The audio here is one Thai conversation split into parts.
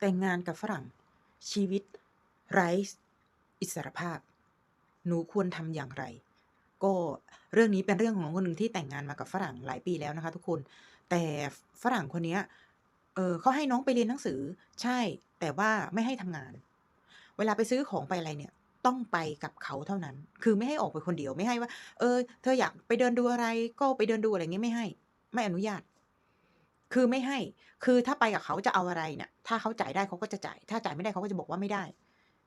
แต่งงานกับฝรั่ง ชีวิต ไร้อิสรภาพ หนูควรทำอย่างไร ก็เรื่องนี้เป็นเรื่องของคนหนึ่งที่แต่งงานมากับฝรั่งหลายปีแล้วนะคะ ทุกคน แต่ฝรั่งคนนี้เออเขาให้น้องไปเรียนหนังสือ ใช่ แต่ว่าไม่ให้ทำงาน เวลาไปซื้อของไปอะไรเนี่ยต้องไปกับเขาเท่านั้น คือไม่ให้ออกไปคนเดียว ไม่ให้ว่า เออ เธออยากไปเดินดูอะไร ก็ไปเดินดูอะไรเงี้ยไม่ให้ ไม่อนุญาต คือไม่ให้ คือถ้าไปกับเขาจะเอาอะไรเนี่ย ถ้าเขาจ่ายได้เขาก็จะจ่าย ถ้าจ่ายไม่ได้เขาก็จะบอกว่าไม่ได้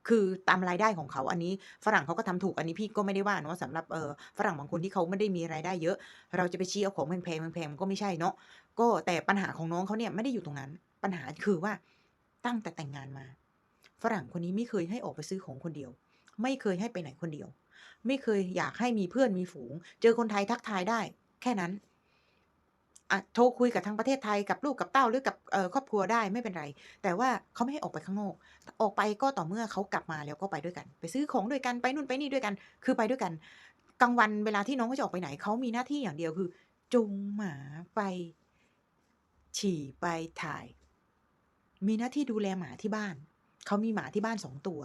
คือตามรายได้ของเขา อันนี้ฝรั่งเขาก็ทำถูก อันนี้พี่ก็ไม่ได้ว่าเนาะสำหรับเออฝรั่งบางคนที่เขาไม่ได้มีรายได้เยอะ เราจะไปชี้เอาของแพงๆแพงๆก็ไม่ใช่เนาะ ก็แต่ปัญหาของน้องเขาเนี่ยไม่ได้อยู่ตรงนั้น ปัญหาคือว่าตั้งแต่แต่งงานมา ฝรั่งคนนี้ไม่เคยให้ออกไปซื้อของคนเดียว ไม่เคยให้ไปไหนคนเดียว ไม่เคยอยากให้มีเพื่อนมีฝูง เจอคนไทยทักทายได้ แค่นั้น โทรคุยกับทางประเทศไทยกับลูกกับเต้าหรือกับครอบครัวได้ไม่เป็นไร แต่ว่าเขาไม่ให้ออกไปข้างนอกออกไปก็ต่อเมื่อเขากลับมาแล้วก็ไปด้วยกัน ไปซื้อของด้วยกันไปนู่นไปนี่ด้วยกัน คือไปด้วยกันกลางวันเวลาที่น้องเขาจะออกไปไหนเขามีหน้าที่อย่างเดียวคือจูงหมาไป ฉี่ไปถ่าย มีหน้าที่ดูแลหมาที่บ้านเขามีหมาที่บ้านสองตัว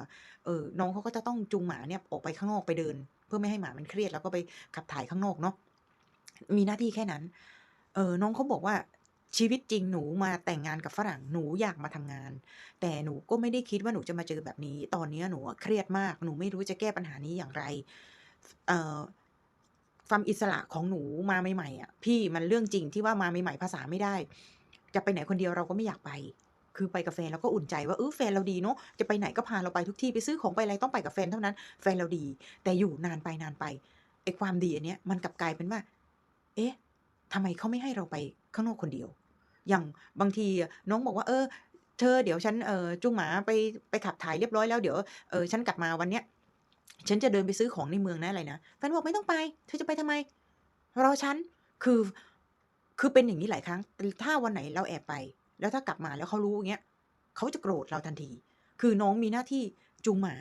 เออ น้องเขาก็จะต้องจูงหมาเนี่ยออกไปข้างนอกไปเดิน เพื่อไม่ให้หมามันเครียดแล้วก็ไปขับถ่ายข้างนอกเนาะ มีหน้าที่แค่นั้น ออน้องเขาบอกว่าชีวิตจริงหนูมาแต่งงานกับฝรั่งหนูอยากมาทำงาน แต่หนูก็ไม่ได้คิดว่าหนูจะมาเจอแบบนี้ ตอนนี้หนูเครียดมาก หนูไม่รู้จะแก้ปัญหานี้อย่างไรเอ่อความอิสระของหนูมาใหม่ๆอะพี่มันเรื่องจริงที่ว่ามาใหม่ๆภาษาไม่ได้ จะไปไหนคนเดียวเราก็ไม่อยากไป คือไปกับแฟนเราก็อุ่นใจว่าเออแฟนเราดีเนาะจะไปไหนก็พาเราไปทุกที่ไปซื้อของไปอะไรต้องไปกับแฟนเท่านั้น แฟนเราดี แต่อยู่นานไปนานไปไอ้ความดีอันเนี้ยมันกลับกลายเป็นว่า เอ๊ะ ทำไมเขาไม่ให้เราไปข้างนอกคนเดียว อย่างบางทีน้องบอกว่า เออ เธอเดี๋ยวฉันเออจูงหมาไปไปขับถ่ายเรียบร้อยแล้วเดี๋ยวเออฉันกลับมาวันเนี้ยฉันจะเดินไปซื้อของในเมืองนะอะไรนะแฟนบอกไม่ต้องไป เธอจะไปทำไมรอฉันคือคือเป็นอย่างนี้หลายครั้ง ถ้าวันไหนเราแอบไป แล้วถ้ากลับมาแล้วเขารู้อย่างเงี้ยเขาจะโกรธเราทันที คือน้องมีหน้าที่จูงหมา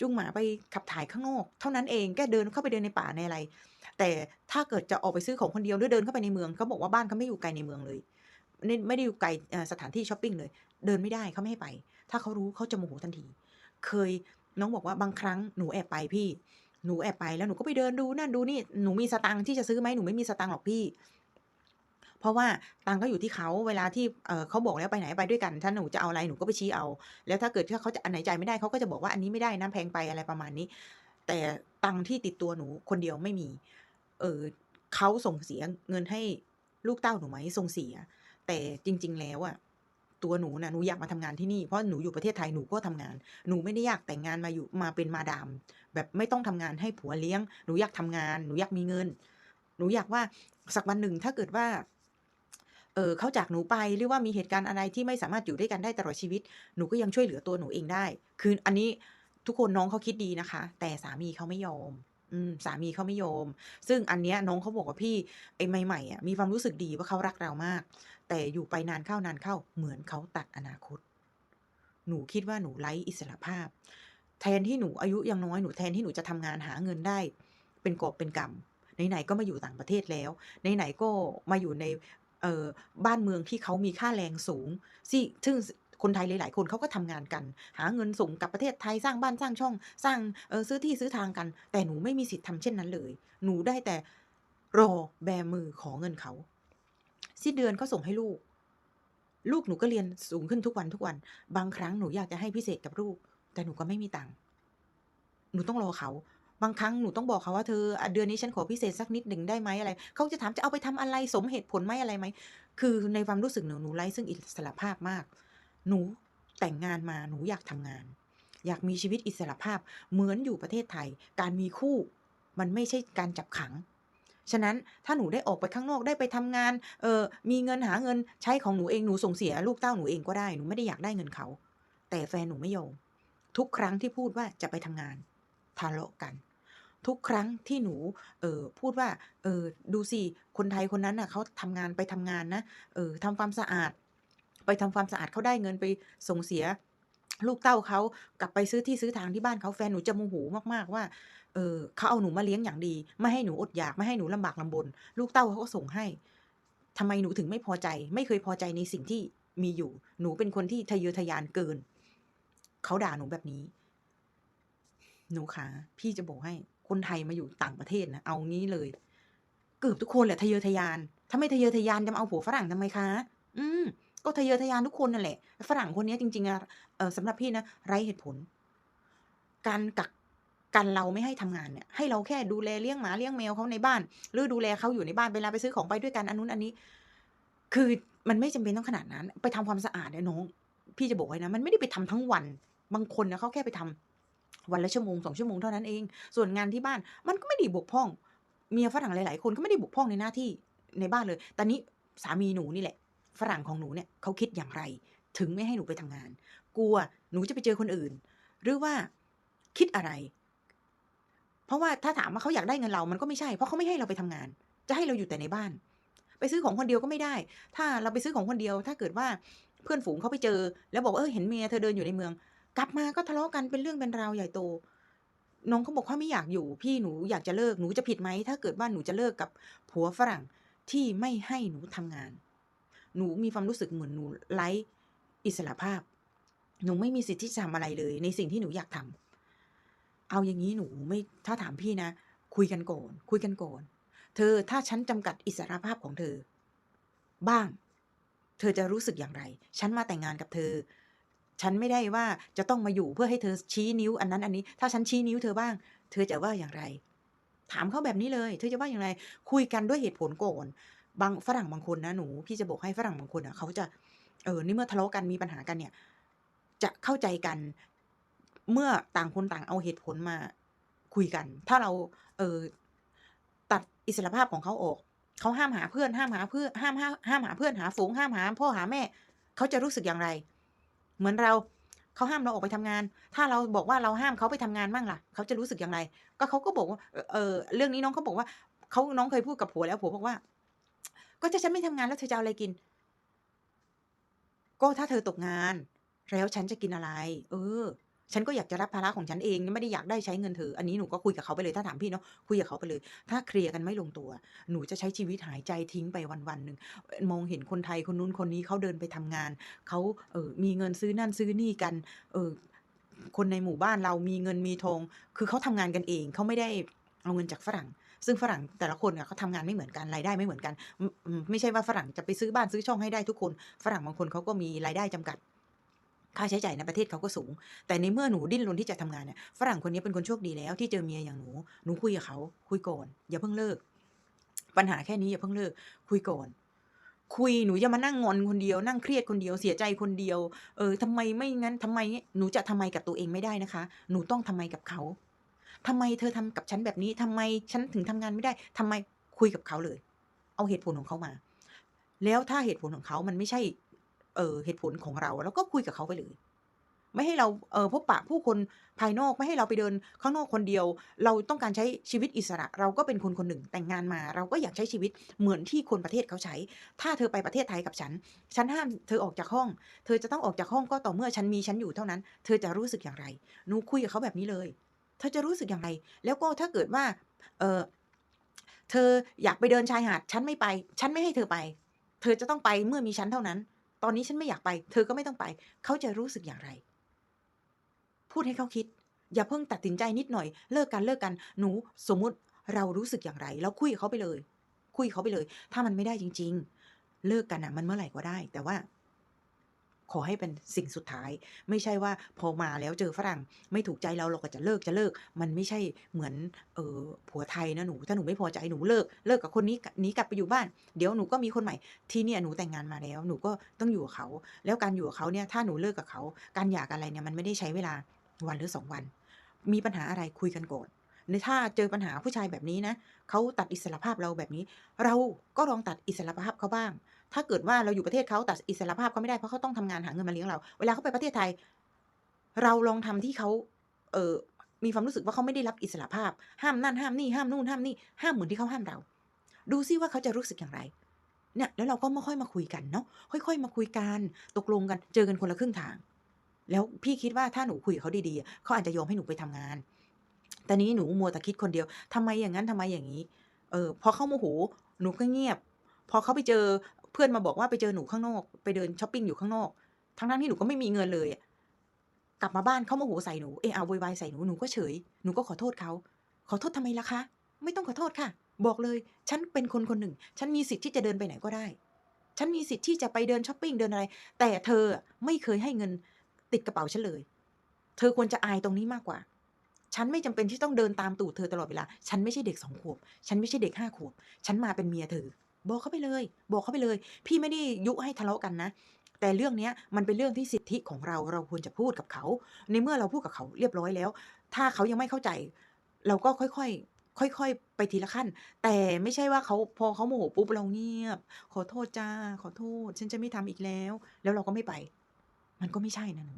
จูงหมาไปขับถ่ายข้างนอก เท่านั้นเองแค่เดินเข้าไปเดินในป่าในอะไร แต่ถ้าเกิดจะออกไปซื้อของคนเดียวหรือเดินเข้าไปในเมืองเขาบอกว่าบ้านเขาไม่อยู่ไกลในเมืองเลยไม่ไม่ได้อยู่ไกลสถานที่ชอปปิ้งเลย เดินไม่ได้เขาไม่ให้ไป ถ้าเขารู้เขาจะโมโหทันที เคยน้องบอกว่าบางครั้งหนูแอบไปพี่หนูแอบไปแล้วหนูก็ไปเดินดูนั่นดูนี่หนูมีสตังค์ที่จะซื้อไหมหนูไม่มีสตังค์หรอกพี่ เพราะว่าตังก็อยู่ที่เขาเวลาที่เขาบอกแล้วไปไหนไปด้วยกัน ถ้าหนูจะเอาอะไรหนูก็ไปชี้เอา แล้วถ้าเกิดถ้าเขาจะอันไหนใจไม่ได้เขาก็จะบอกว่าอันนี้ไม่ได้นะแพงไปอะไรประมาณนี้ แต่ตังที่ติดตัวหนูคนเดียวไม่มี เออเขาส่งเสียเงินให้ลูกเต้าหนูไหมส่งเสีย แต่จริง ๆ แล้วอะตัวหนูน่ะหนูอยากมาทำงานที่นี่เพราะหนูอยู่ประเทศไทยหนูก็ทำงาน หนูไม่ได้อยากแต่งงานมาอยู่มาเป็นมาดาม แบบไม่ต้องทำงานให้ผัวเลี้ยง หนูอยากทำงาน หนูอยากมีเงิน หนูอยากว่าสักวันหนึ่งถ้าเกิดว่า เออเขาจากหนูไปหรือว่ามีเหตุการณ์อะไรที่ไม่สามารถอยู่ด้วยกันได้ตลอดชีวิต หนูก็ยังช่วยเหลือตัวหนูเองได้ คืออันนี้ทุกคนน้องเขาคิดดีนะคะ แต่สามีเขาไม่ยอมอืมสามีเขาไม่ยอม ซึ่งอันเนี้ยน้องเขาบอกว่าพี่ไอ้ใหม่ๆอะมีความรู้สึกดีว่าเขารักเรามาก แต่อยู่ไปนานเข้านานเข้าเหมือนเขาตัดอนาคต หนูคิดว่าหนูไร้อิสระภาพ แทนที่หนูอายุยังน้อยหนูแทนที่หนูจะทำงานหาเงินได้ เป็นกอบเป็นกำไหนๆก็มาอยู่ต่างประเทศแล้วไหนๆก็มาอยู่ใน เอ่อบ้านเมืองที่เขามีค่าแรงสูงซี่ซึ่งคนไทยหลาย ๆ คนเขาก็ทำงานกัน หาเงินส่งกลับประเทศไทยสร้างบ้านสร้างช่อง สร้างเออซื้อที่ซื้อทางกัน แต่หนูไม่มีสิทธิ์ทำเช่นนั้นเลย หนูได้แต่รอแบมือขอเงินเขาสิ้นเดือนก็ส่งให้ลูก ลูกหนูก็เรียนสูงขึ้นทุกวันๆบางครั้งหนูอยากจะให้พิเศษกับลูก แต่หนูก็ไม่มีตังค์หนูต้องรอเขา บางครั้งหนูต้องบอกเขาว่า"เธอเดือนนี้ฉันขอพิเศษสักนิดหนึ่งได้ไหม"อะไร เขาจะถาม"จะเอาไปทำอะไรสมเหตุผลไหมอะไรไหม"คือในความรู้สึกหนูหนูไร้ซึ่งอิสระภาพมาก หนูแต่งงานมาหนูอยากทำงาน อยากมีชีวิตอิสระภาพเหมือนอยู่ประเทศไทย การมีคู่มันไม่ใช่การจับขัง ฉะนั้นถ้าหนูได้ออกไปข้างนอกได้ไปทำงาน เออมีเงินหาเงินใช้ของหนูเองหนูส่งเสียลูกเต้าหนูเองก็ได้หนูไม่ได้อยากได้เงินเขา แต่แฟนหนูไม่ยอมทุกครั้งที่พูดว่าจะไปทำงานทะเลาะกัน ทุกครั้งที่หนู เออพูดว่า"เออดูสิ คนไทยคนนั้นน่ะเขาทำงานไปทำงานนะ เออทำความสะอาด ไปทำความสะอาดเขาได้เงินไปส่งเสีย ลูกเต้าเขากลับไปซื้อที่ซื้อทางที่บ้านเขาแฟนหนูจะโมโหมากๆว่า เอ่อเขาเอาหนูมาเลี้ยงอย่างดี ไม่ให้หนูอดอยากไม่ให้หนูลำบากลำบน ลูกเต้าเขาก็ส่งให้ทำไมหนูถึงไม่พอใจ ไม่เคยพอใจในสิ่งที่มีอยู่ หนูเป็นคนที่ทะเยอทะยานเกิน เขาด่าหนูแบบนี้ หนูขาพี่จะบอกให้ คนไทยมาอยู่ต่างประเทศนะเอางี้เลย เกือบทุกคนแหละทะเยอทะยาน ถ้าไม่ทะเยอทะยานจะเอาผัวฝรั่งทำไมคะ อืมก็ทะเยอทะยานทุกคนนั่นแหละ ฝรั่งคนนี้จริงๆอะสำหรับพี่นะไร้เหตุผล การกักกันเราไม่ให้ทำงานเนี่ย ให้เราแค่ดูแลเลี้ยงหมาเลี้ยงแมวเขาในบ้าน หรือดูแลเขาอยู่ในบ้านเวลาไปซื้อของไปด้วยกันอันนู้นอันนี้ คือมันไม่จำเป็นต้องขนาดนั้น ไปทำความสะอาดเนี่ยน้อง พี่จะบอกไว้นะ มันไม่ได้ไปทำทั้งวัน บางคนนะเขาแค่ไปทำ วันละชั่วโมงสองชั่วโมงเท่านั้นเอง ส่วนงานที่บ้านมันก็ไม่ได้บกพร่อง เมียฝรั่งหลาย ๆ คนก็ไม่ได้บกพร่องในหน้าที่ในบ้านเลยต่นี้สามีหนูนี่แหละ ฝรั่งของหนูเนี่ยเขาคิดอย่างไร ถึงไม่ให้หนูไปทำงาน กลัวหนูจะไปเจอคนอื่น หรือว่าคิดอะไร เพราะว่าถ้าถามว่าเขาอยากได้เงินเรา มันก็ไม่ใช่ เพราะเขาไม่ให้เราไปทำงาน จะให้เราอยู่แต่ในบ้าน ไปซื้อของคนเดียวก็ไม่ได้ ถ้าเราไปซื้อของคนเดียว ถ้าเกิดว่าเพื่อนฝูงเขาไปเจอ แล้วบอกเออเห็นเมียเธอเดินอยู่ในเมือง กลับมาก็ทะเลาะกันเป็นเรื่องเป็นราวใหญ่โต น้องเขาบอกว่าไม่อยากอยู่ พี่หนูอยากจะเลิกหนูจะผิดไหมถ้าเกิดว่าหนูจะเลิกกับผัวฝรั่งที่ไม่ให้หนูทำงาน หนูมีความรู้สึกเหมือนหนูไร้อิสระภาพ หนูไม่มีสิทธิ์ที่จะทำอะไรเลย ในสิ่งที่หนูอยากทำเอาอย่างนี้หนูไม่ถ้าถามพี่นะ คุยกันก่อนคุยกันก่อนเธอถ้าฉันจำกัดอิสระภาพของเธอ บ้าง เธอจะรู้สึกอย่างไร ฉันมาแต่งงานกับเธอ ฉันไม่ได้ว่าจะต้องมาอยู่เพื่อให้เธอชี้นิ้วอันนั้นอันนี้ ถ้าฉันชี้นิ้วเธอบ้าง เธอจะว่าอย่างไร ถามเขาแบบนี้เลย เธอจะว่าอย่างไร คุยกันด้วยเหตุผลก่อนบางฝรั่งบางคนนะหนู พี่จะบอกให้ฝรั่งบางคนอะเขาจะเออนี่เมื่อทะเลาะกันมีปัญหากันเนี่ย จะเข้าใจกันเมื่อต่างคนต่างเอาเหตุผลมาคุยกัน ถ้าเราเออตัดอิสรภาพของเขาออกเขาห้ามหาเพื่อนห้ามหาเพื่อนห้ามห้าห้ามหาเพื่อนหาฝูงห้ามหาพ่อหาแม่เขาจะรู้สึกอย่างไร เหมือนเราเขาห้ามเราออกไปทำงาน ถ้าเราบอกว่าเราห้ามเขาไปทำงานบ้างล่ะ เขาจะรู้สึกอย่างไร ก็เขาก็บอกว่าเออเออเรื่องนี้น้องเขาบอกว่าเขาน้องเคยพูดกับผัวแล้วผัวบอกว่า ก็ถ้าฉันไม่ทำงานแล้วเธอจะเอาอะไรกิน ก็ถ้าเธอตกงาน แล้วฉันจะกินอะไร เออ ฉันก็อยากจะรับภาระของฉันเองไม่ได้อยากได้ใช้เงินเธออันนี้หนูก็คุยกับเขาไปเลยถ้าถามพี่เนาะคุยกับเขาไปเลย ถ้าเคลียร์กันไม่ลงตัว หนูจะใช้ชีวิตหายใจทิ้งไปวันๆหนึ่งมองเห็นคนไทยคนนู้นคนนี้เขาเดินไปทำงานเขาเออมีเงินซื้อนั่นซื้อนี่กัน เออคนในหมู่บ้านเรามีเงินมีทอง คือเขาทำงานกันเองเขาไม่ได้เอาเงินจากฝรั่ง ซึ่งฝรั่งแต่ละคนอะเขาทำงานไม่เหมือนกัน รายได้ไม่เหมือนกัน ไม่ใช่ว่าฝรั่งจะไปซื้อบ้านซื้อช่องให้ได้ทุกคน ฝรั่งบางคนเขาก็มีรายได้จำกัด ค่าใช้จ่ายในประเทศเขาก็สูง แต่ในเมื่อหนูดิ้นรนที่จะทำงานเนี่ยฝรั่งคนนี้เป็นคนโชคดีแล้ว ที่เจอเมียอย่างหนูหนูคุยกับเขาคุยก่อนอย่าเพิ่งเลิก ปัญหาแค่นี้อย่าเพิ่งเลิก คุยก่อน คุยหนูอย่ามานั่งงอนคนเดียว นั่งเครียดคนเดียวเสียใจคนเดียว เออทำไมไม่งั้นทำไมหนูจะทำไมกับตัวเองไม่ได้นะคะ หนูต้องทำไมกับเขาทำไมเธอทำกับฉันแบบนี้ทำไมฉันถึงทำงานไม่ได้ทำไมคุยกับเขาเลย เอาเหตุผลของเขามา แล้วถ้าเหตุผลของเขามันไม่ใช่ เออเหตุผลของเราเราก็คุยกับเขาไปเลย ไม่ให้เราเออพบปะผู้คนภายนอกไม่ให้เราไปเดินข้างนอกคนเดียว เราต้องการใช้ชีวิตอิสระ เราก็เป็นคนคนหนึ่งแต่งงานมา เราก็อยากใช้ชีวิตเหมือนที่คนประเทศเขาใช้ ถ้าเธอไปประเทศไทยกับฉัน ฉันห้ามเธอออกจากห้อง เธอจะต้องออกจากห้องก็ต่อเมื่อฉันมีฉันอยู่เท่านั้น เธอจะรู้สึกอย่างไรหนูคุยกับเขาแบบนี้เลยเธอจะรู้สึกอย่างไร แล้วก็ถ้าเกิดว่า เออเธออยากไปเดินชายหาด ฉันไม่ไป ฉันไม่ให้เธอไป เธอจะต้องไปเมื่อมีฉันเท่านั้น ตอนนี้ฉันไม่อยากไป เธอก็ไม่ต้องไป เขาจะรู้สึกอย่างไร พูดให้เขาคิด อย่าเพิ่งตัดสินใจนิดหน่อย เลิกกันเลิกกัน หนูสมมุติเรารู้สึกอย่างไร แล้วคุยเขาไปเลย คุยเขาไปเลย ถ้ามันไม่ได้จริง ๆ เลิกกันน่ะ มันเมื่อไหร่ก็ได้ แต่ว่า ขอให้เป็นสิ่งสุดท้าย ไม่ใช่ว่าพอมาแล้วเจอฝรั่งไม่ถูกใจเราเราก็จะเลิกจะเลิก มันไม่ใช่เหมือนเออผัวไทยนะหนู ถ้าหนูไม่พอใจหนูเลิกเลิกกับคนนี้หนีกลับไปอยู่บ้าน เดี๋ยวหนูก็มีคนใหม่ ที่เนี่ยหนูแต่งงานมาแล้ว หนูก็ต้องอยู่กับเขา แล้วการอยู่กับเขาเนี่ยถ้าหนูเลิกกับเขา การหย่ากันอะไรเนี่ยมันไม่ได้ใช้เวลาวันหรือ2วัน มีปัญหาอะไรคุยกันก่อนในถ้าเจอปัญหาผู้ชายแบบนี้นะเขาตัดอิสรภาพเราแบบนี้ เราก็ลองตัดอิสรภาพเขาบ้าง ถ้าเกิดว่าเราอยู่ประเทศเขาตัดอิสรภาพเขาไม่ได้เพราะเขาต้องทำงานหาเงินมาเลี้ยงเรา เวลาเขาไปประเทศไทย เราลองทำที่เขาเออมีความรู้สึกว่าเขาไม่ได้รับอิสรภาพ ห้ามนั่นห้ามนี่ห้ามนู่นห้ามนี่ห้ามเหมือนที่เขาห้ามเรา ดูซิว่าเขาจะรู้สึกอย่างไร เนี่ยแล้วเราก็มาค่อยมาคุยกันเนาะค่อย ๆ มาคุยกันตกลงกันเจอกันคนละครึ่งทาง แล้วพี่คิดว่าถ้าหนูคุยกับเขาดีๆเขาอาจจะยอมให้หนูไปทำงาน แต่นี้หนูมัวแต่คิดคนเดียวทำไมอย่างงั้นทำไมอย่างงี้ เออพอเขาโมโหหนูก็เงียบ พอเขาไปเจอ พื่อนมาบอกว่าไปเจอหนูข้างนอก ไปเดินช้อปปิ้งอยู่ข้างนอก ทั้งๆที่หนูก็ไม่มีเงินเลยกลับมาบ้านเขาโมโหใส่หนูเออะโวยวายใส่หนูหนูก็เฉยหนูก็ขอโทษเขาขอโทษทำไมล่ะคะไม่ต้องขอโทษค่ะ บอกเลย ฉันเป็นคนคนหนึ่ง ฉันมีสิทธิ์ที่จะเดินไปไหนก็ได้ ฉันมีสิทธิ์ที่จะไปเดินช้อปปิ้งเดินอะไร แต่เธอไม่เคยให้เงินติดกระเป๋าฉันเลย เธอควรจะอายตรงนี้มากกว่า ฉันไม่จำเป็นที่ต้องเดินตามตูดเธอตลอดเวลา ฉันไม่ใช่เด็กสองขวบ ฉันไม่ใช่เด็กห้าขวบ ฉันมาเป็นเมียเธอ บอกเขาไปเลย บอกเขาไปเลย พี่ไม่ได้ยุให้ทะเลาะกันนะ แต่เรื่องนี้มันเป็นเรื่องที่สิทธิของเราเราควรจะพูดกับเขา ในเมื่อเราพูดกับเขาเรียบร้อยแล้ว ถ้าเขายังไม่เข้าใจ เราก็ค่อยๆค่อยๆ ไปทีละขั้น แต่ไม่ใช่ว่าเขาพอเขาโมโหปุ๊บเราเงียบ ขอโทษจ้า ขอโทษ ฉันจะไม่ทำอีกแล้ว แล้วเราก็ไม่ไป มันก็ไม่ใช่นะหนู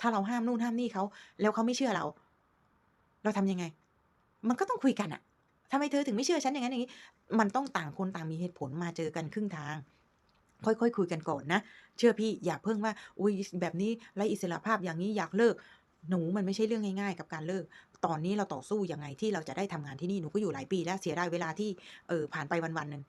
ถ้าเราห้ามนู่นห้ามนี่เขา แล้วเขาไม่เชื่อเรา เราทำยังไง มันก็ต้องคุยกันอะ ทำไมเธอถึงไม่เชื่อฉันอย่างนั้นอย่างนี้ มันต้องต่างคนต่างมีเหตุผลมาเจอกันครึ่งทาง ค่อยๆคุยกันก่อนนะ เชื่อพี่อย่าเพิ่งว่า อุ้ยแบบนี้ไรอิสระภาพอย่างนี้อยากเลิก หนูมันไม่ใช่เรื่องง่ายๆ กับการเลิก ตอนนี้เราต่อสู้ยังไงที่เราจะได้ทำงานที่นี่ หนูก็อยู่หลายปีแล้วเสียดายเวลาที่เออผ่านไปวันๆหนึ่ง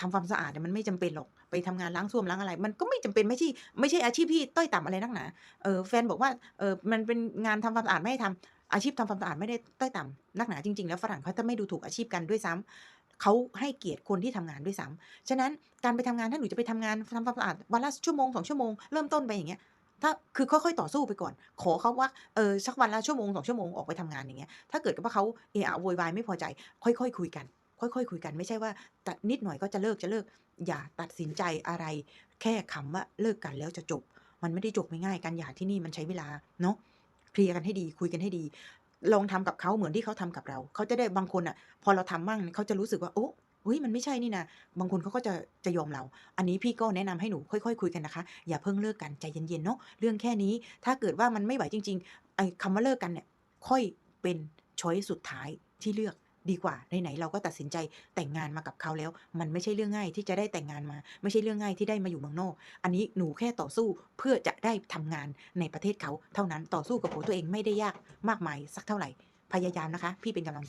ทำความสะอาดเนี่ยมันไม่จำเป็นหรอกไปทำงานล้างส้วมล้างอะไร มันก็ไม่จำเป็นไม่ใช่ไม่ใช่อาชีพที่ต้อยต่ำอะไรนักหนาเออแฟนบอกว่าเออมันเป็นงานทำความสะอาดไม่ให้ทำ อาชีพทำความสะอาดไม่ได้ต้อยต่ำนักหนาจริงๆ แล้วฝรั่งเขาจะไม่ดูถูกอาชีพกันด้วยซ้ำเขาให้เกียรติคนที่ทำงานด้วยซ้ำฉะนั้นการไปทำงานถ้าหนูจะไปทำงานทำความสะอาดวันละชั่วโมงสองชั่วโมงเริ่มต้นไปอย่างเงี้ยถ้าคือค่อยๆต่อสู้ไปก่อน ขอเขาว่าเออสักวันละชั่วโมงสองชั่วโมงออกไปทำงานอย่างเงี้ยถ้าเกิดว่าเขาเอะอะโวยวายไม่พอใจ ค่อยๆคุยกัน ค่อยๆคุยกันไม่ใช่ว่าตัดนิดหน่อยก็จะเลิกจะเลิก อย่าตัดสินใจอะไร แค่คำว่าเลิกกันแล้วจะจบ มันไม่ได้จบง่ายๆการหย่าที่นี่มันใช้เวลาเนาะ เคลียร์กันให้ดีคุยกันให้ดี ลองทำกับเขาเหมือนที่เขาทำกับเรา เขาจะได้บางคนอะ พอเราทำมั่งเขาจะรู้สึกว่าโอ้เฮ้ยมันไม่ใช่นี่นะบางคนเขาก็จะจะยอมเรา อันนี้พี่ก็แนะนำให้หนูค่อยๆคุยกันนะคะ อย่าเพิ่งเลิกกันใจเย็นๆเนาะเรื่องแค่นี้ ถ้าเกิดว่ามันไม่ไหวจริงๆไอ้คำว่าเลิกกันเนี่ย ค่อยเป็นช้อยสุดท้ายที่เลือก ดีกว่าไหนๆเราก็ตัดสินใจแต่งงานมากับเขาแล้ว มันไม่ใช่เรื่องง่ายที่จะได้แต่งงานมา ไม่ใช่เรื่องง่ายที่ได้มาอยู่เมืองนอก อันนี้หนูแค่ต่อสู้เพื่อจะได้ทำงานในประเทศเขา เท่านั้นต่อสู้กับผัวตัวเองไม่ได้ยากมากมายสักเท่าไหร่พยายามนะคะ พี่เป็นกำลัง